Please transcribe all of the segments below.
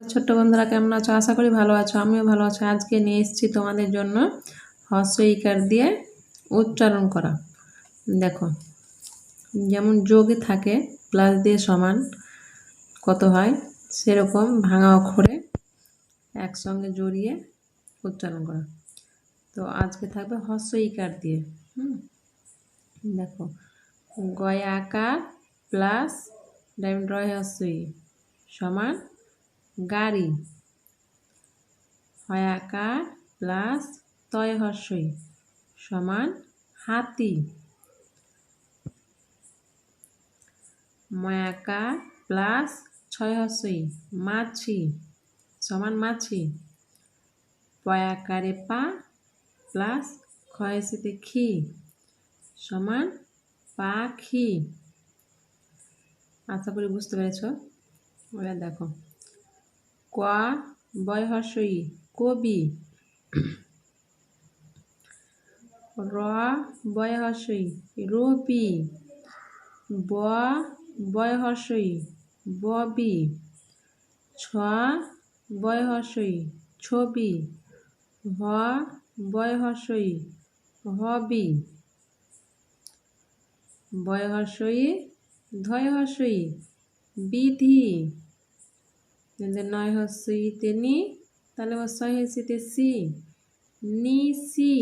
ছোট্ট বন্ধুরা, কেমন আছো? আশা করি ভালো আছো, আমিও ভালো আছি। আজকে নিয়ে এসেছি তোমাদের জন্য হস্য ইকার দিয়ে উচ্চারণ করা। দেখো, যেমন যোগে থাকে, প্লাস দিয়ে সমান কত হয়, সেরকম ভাঙা অক্ষরে একসঙ্গে জড়িয়ে উচ্চারণ করা। তো আজকে থাকবে হস্য ইকার দিয়ে, হুম? দেখো, গয়াকার প্লাস ডাইমন্ড রয় হস্যই সমান গাড়ি। হয়াকার প্লাস তয় হর্ষই সমান হাতি। ময়াকার প্লাস ছয় হর্ষই মাছি সমান মাছি। পয়াকারে পা প্লাস ক্ষয়সিতে খি সমান পাখি আশা করি বুঝতে পেরেছ। এবার দেখো। ক বয়হস্যই কবি র বয়হস্যই রবি ব বয়হস্যই ববি ছ বয়হস্যই ছবি হ বয়হস্যই হবি বয়হস্যই ধয়হস্যই বিধি যদি নয় হস্যইতে নি তাহলে ছয় হস্যিতে সি নি সি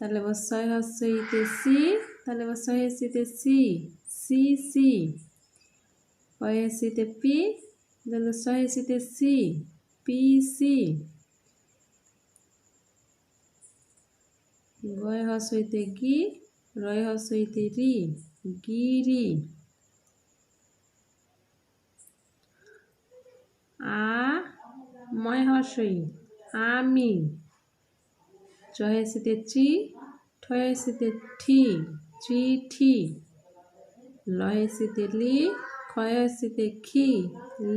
তাহলে ও ছয় হস্যইতে সি তাহলে ছয় হস্যিতে সি সি সি হস্যিতে পি তাহলে ছয় হস্যিতে সি পি সি গয় হস্যইতে গি রয় হস্যইতে রি গিরি আ ময় হর্ষই আমি। চহেসিতে চি ঠয়েসিতে ঠি চিঠি। লহেসিতে লি ক্ষয়সিতে খি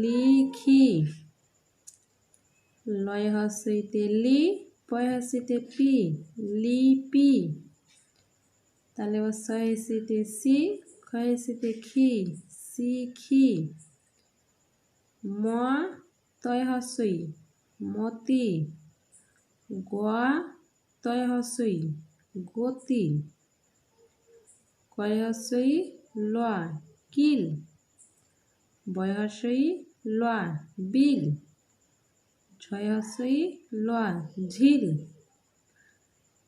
লিখি। লয় হসইতে লি পয়হসিতে পি লিপি তাহলে ও সহেসিতে সি ক্ষয়সিতে খি শিখি ম তয় হস্যই মতি। গ তয় হস্যই গতি। কয় হস্যই ল কিল। বয় হস্যই ল বিল। ছয় হস্যই ল ঝিল।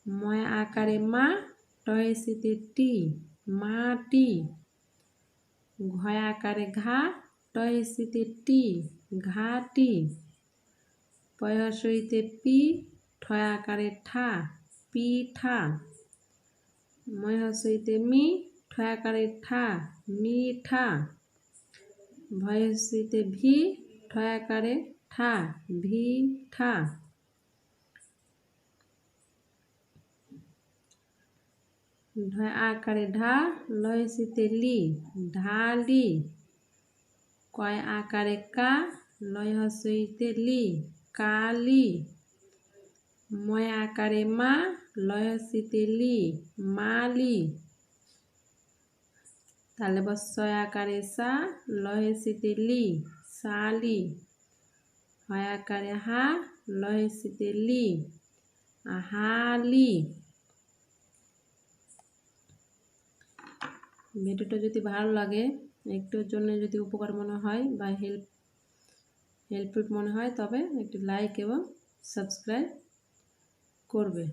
ময় আকারে মা টয়সিতে টি মাটি ঘয় আকারে ঘা টয়সিতে টি ঘাটি পয়সইতে পি ঠয় আকারে ঠা পিঠা ময়সইতে মি ঠয় আকারে ঠা মিঠা ভয়সিতে ভি ঠয় আকারে ঠা ভিঠা ঢয় আকারে ঢা লয়সিতে লি ঢালি কয় আকারে কা? লয় হসইতে লি কালি ময় আকারে মা লয় হসিতে লি মালি তাহলে বসয় আকারে সা লয় হসিতে লি সালি হয় আকারে হা লয় হসিতে লি হালি ভিডিওটা যদি ভালো লাগে একটুর জন্য যদি উপকার মনে হয় বা হেল্প হেল্পফুল মনে হয়, তবে একটি লাইক এবং সাবস্ক্রাইব করবে।